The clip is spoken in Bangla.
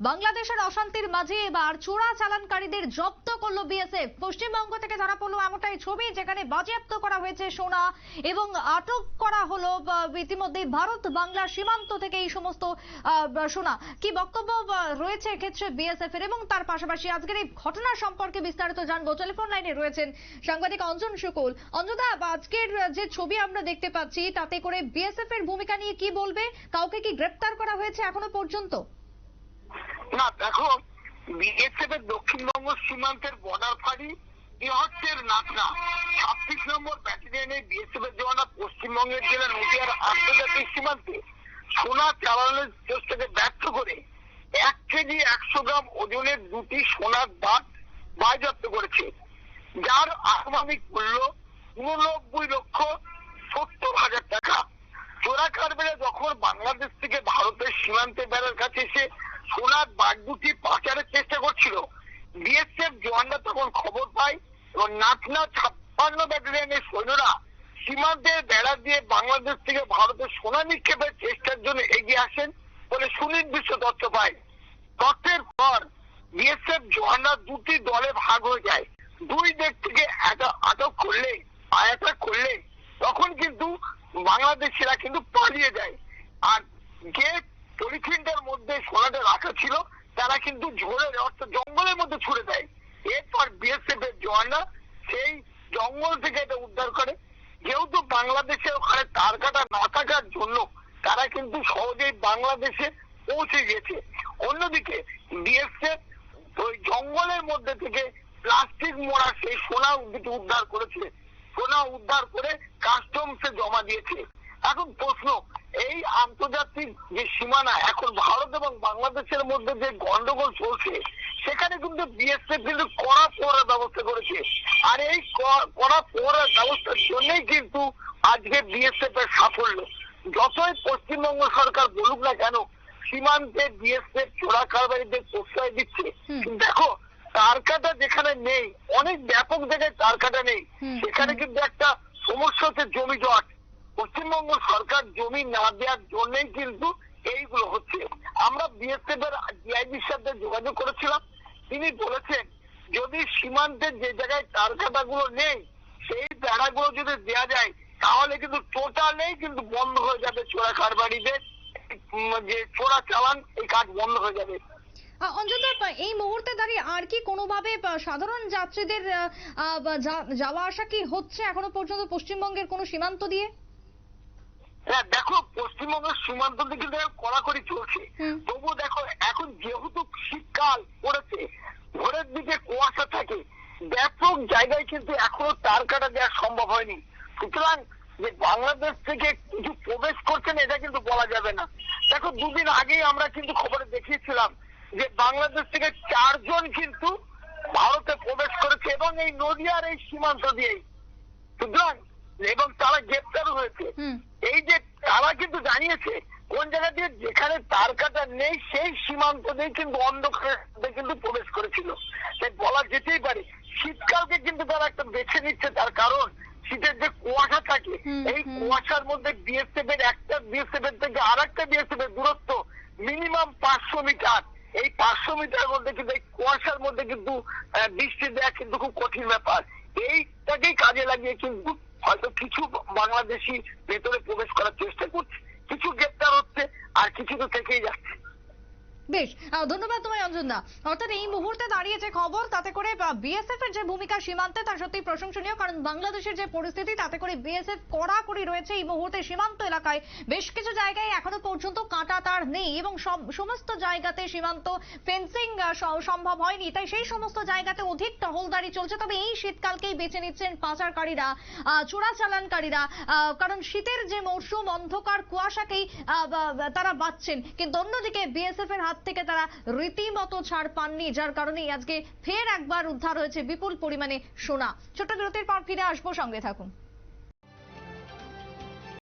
বাংলাদেশের অশান্তির মাঝে এবার চোরা চালানকারীদের জব্দ করল বিএসএফ। পশ্চিমবঙ্গ থেকে ধরা পড়ল এমনটাই ছবি যেখানে বাজেয়াপ্ত করা হয়েছে সোনা এবং আটক করা হলো ইতিমধ্যে ভারত বাংলা সীমান্ত থেকে এই সমস্ত সোনা। কি বক্তব্য রয়েছে এক্ষেত্রে বিএসএফ এর এবং তার পাশাপাশি আজকের এই ঘটনা সম্পর্কে বিস্তারিত জানব। টেলিফোন লাইনে রয়েছেন সাংবাদিক অঞ্জন শুকুল অঞ্জনদা আজকের যে ছবি আমরা দেখতে পাচ্ছি তাতে করে বিএসএফ এর ভূমিকা নিয়ে কি বলবে? কাউকে কি গ্রেপ্তার করা হয়েছে এখনও পর্যন্ত? না, দেখো, বিএসএফ এর দক্ষিণবঙ্গ সীমান্তের বর্ডার ফাঁড়ি ইহট্টের নাচনা ছাব্বিশ নম্বর ব্যাটালিয়নে বিএসএফ এর জওয়ানরা পশ্চিমবঙ্গের জেলা নদীয়ার আন্তর্জাতিক সীমান্তে সোনা চালানোর চেষ্টাকে ব্যর্থ করে এক কেজি একশো গ্রাম ওজনের দুটি সোনার দাঁত বাজেয়াপ্ত করেছে। যার আনুমানিক মূল্য উননব্বই লক্ষ সত্তর হাজার টাকা। চোরা কারবারে যখন বাংলাদেশ থেকে ভারতের সীমান্তে বেড়ার কাছে এসে সোনার বাঘ দুটি পাচারের চেষ্টা করছিল বিএসএফ জওয়ানরা তখন খবর পায় নাচনা ছাপ্পান্ন ব্যাটালিয়নের সৈন্যরা সীমান্তের বেড়া দিয়ে বাংলাদেশ থেকে ভারতের সোনা নিক্ষেপের চেষ্টার জন্য এগিয়ে আসেন বলে সুনির্দিষ্ট তথ্য পায়। তথ্যের পর বিএসএফ জওয়ানরা দুটি দলে ভাগ হয়ে যায়। দুই দিক থেকে আটক- করলে আয়াটা করলে তখন কিন্তু বাংলাদেশিরা কিন্তু পালিয়ে যায়। আর যে পলিথিনটার মধ্যে সোনাটা রাখা ছিল, তারা কিন্তু ঝোড়ে, অর্থাৎ জঙ্গলের মধ্যে ছুড়ে দেয়। এরপর বিএসএফ এর জওয়ানরা জঙ্গল থেকে এটা উদ্ধার করে। যেহেতু বাংলাদেশে ওখানে তার কাটা না থাকার জন্য তারা কিন্তু সহজেই বাংলাদেশে পৌঁছে গেছে। অন্যদিকে বিএসএফ ওই জঙ্গলের মধ্যে থেকে প্লাস্টিক মোড়া সেই সোনা উদ্ধার করেছে। সোনা উদ্ধার করে কাস্টমসে জমা দিয়েছে। এখন প্রশ্ন, এই আন্তর্জাতিক যে সীমানা, এখন ভারত এবং বাংলাদেশের মধ্যে যে গন্ডগোল চলছে, সেখানে কিন্তু বিএসএফ কিন্তু কড়া পড়ার ব্যবস্থা করেছে। আর এই করা পড়ার ব্যবস্থার জন্যই কিন্তু আজকে বিএসএফ এর সাফল্য। যতই পশ্চিমবঙ্গ সরকার বলুক না কেন সীমান্তে বিএসএফ চোরা কারবারিদের প্রশ্রয় দিচ্ছে। দেখো তার কাটা যেখানে নেই অনেক ব্যাপক জায়গায় তার কাটা নেই সেখানে কিন্তু একটা সমস্যা হচ্ছে জমি জট। পশ্চিমবঙ্গ সরকার জমি না দেওয়ার জন্যই কিন্তু এইগুলো হচ্ছে। আমরা বিএসএফ এর ডিআইবির সাথে যোগাযোগ করেছিলাম। তিনি বলেছেন যদি সীমান্তের যে জায়গায় তার কাটাগুলো নেই, সেই বেড়াগুলো যদি দেওয়া যায়, তাহলে কিন্তু টোটালেই কিন্তু বন্ধ হয়ে যাবে চোরা কারবারিদের যে চোরা চালান, এই কাজ বন্ধ হয়ে যাবে। অঞ্জনদা এই মুহূর্তে দাঁড়িয়ে আর কি কোনোভাবে সাধারণ যাত্রীদের যাওয়া আসা কি হচ্ছে এখনও পর্যন্ত পশ্চিমবঙ্গের কোনো সীমান্ত দিয়ে? হ্যাঁ দেখো পশ্চিমবঙ্গের সীমান্ত দিকে কড়াকড়ি চলছে। তবু দেখো এখন যেহেতু শীতকাল পড়েছে ভোরের দিকে কুয়াশা থাকে ব্যাপক জায়গায় কিন্তু এখনও তার কাটা দেওয়া সম্ভব হয়নি। সুতরাং যে বাংলাদেশ থেকে কিছু প্রবেশ করছেন এটা কিন্তু বলা যাবে না। দেখো দুদিন আগেই আমরা কিন্তু খবরে দেখিয়েছিলাম যে বাংলাদেশ থেকে চারজন কিন্তু ভারতে প্রবেশ করেছে এবং এই নদিয়ার এই সীমান্ত দিয়েই। সুতরাং এবং তারা গ্রেপ্তার হয়েছে। এই যে তারা কিন্তু জানিয়েছে কোন জায়গা দিয়ে যেখানে তার কাটা নেই সেই সীমান্ত দিয়ে কিন্তু অন্ধকারের মধ্যে কিন্তু প্রবেশ করেছিল। তাই বলা যেতেই পারে শীতকালকে কিন্তু তারা একটা বেছে নিচ্ছে তার কারণ শীতের যে কুয়াশা থাকে এই কুয়াশার মধ্যে বিএসএফ এর একটা বিএসএফ এর থেকে আর একটা বিএসএফ এর দূরত্ব মিনিমাম পাঁচশো মিটার। এই পাঁচশো মিটার মধ্যে কিন্তু এই কুয়াশার মধ্যে কিন্তু বৃষ্টি দেওয়া কিন্তু খুব কঠিন ব্যাপার। এইটাকেই কাজে লাগিয়ে কিন্তু হয়তো কিছু বাংলাদেশি ভেতরে প্রবেশ করার চেষ্টা করছে। কিছু গ্রেপ্তার হচ্ছে, আর কিছু তো থেকেই যাচ্ছে। বেশ ধন্যবাদ তোমায় অঞ্জনদা অর্থাৎ এই মুহূর্তে দাঁড়িয়ে যে খবর তাতে করে বিএসএফ এর যে ভূমিকা সীমান্তে তা সত্যি প্রশংসনীয় কারণ বাংলাদেশের যে পরিস্থিতি তাতে করে বিএসএফ কড়াকড়ি রয়েছে এই মুহূর্তে সীমান্ত এলাকায়। বেশ কিছু জায়গায় এখনও পর্যন্ত কাঁটা তার নেই এবং সব সমস্ত জায়গাতে সীমান্ত ফেন্সিং সম্ভব হয়নি। তাই সেই সমস্ত জায়গাতে অধিক টহলদারি চলছে তবে এই শীতকালকেই বেছে নিচ্ছেন পাচারকারীরা আহ, চোরাচালানকারীরা আহ, কারণ শীতের যে মরশুম অন্ধকার কুয়াশাকেই তারা বাঁচছেন কিন্তু অন্যদিকে বিএসএফ এর হাত থেকে তারা রীতিমতো ছাড় পাননি, যার কারণেই আজকে ফের একবার উদ্ধার হয়েছে বিপুল পরিমাণে সোনা। ছোট্ট বিরতির পর ফিরে আসব, সঙ্গে থাকুন।